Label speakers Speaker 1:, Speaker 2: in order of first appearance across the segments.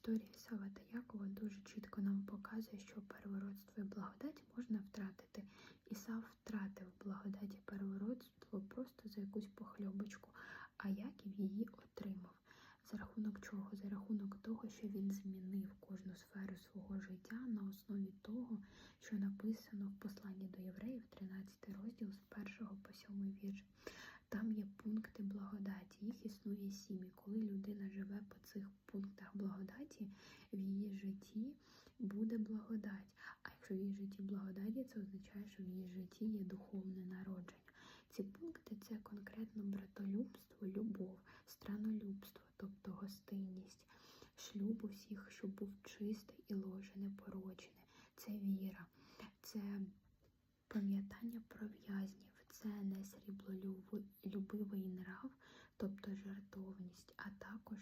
Speaker 1: Історія Сава та Якова дуже чітко нам показує, що первородство і благодать можна втратити. Ісав втратив благодать і первородство просто за якусь похльобочку, а Яків її отримав. За рахунок чого? За рахунок того, що він змінив кожну сферу свого життя на основі того, що написано в посланні до євреїв, 13 розділ з 1 по 7 вірш. Там є пункти благодаті, їх існує сім. І коли людина живе по цих пунктах благодаті, в її житті буде благодать. А якщо в її житті благодаті, це означає, що в її житті є духовне народження. Ці пункти це конкретно братолюбство, любов, странолюбство, тобто гостинність, шлюб усіх, щоб був чистий і ложе непорочне. Це віра, це пам'ятання про в'язнів, це не сріблолюбивий нрав, тобто жартовність, а також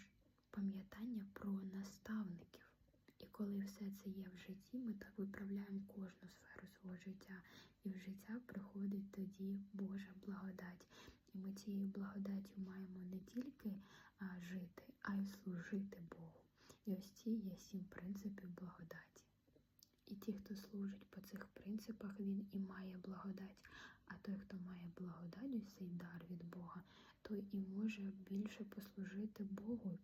Speaker 1: пам'ятання про наставників. І коли все це є в житті, ми так виправляємо кожну сферу свого життя, і в життя приходить тоді Божа благодать. І ми цією благодаттю маємо не тільки а, жити, а й служити Богу. І ось ці є сім принципів благодаті. І ті, хто служить по цих принципах, він і має благодать. А той, хто має благодать, цей дар від Бога, той і може більше послужити Богу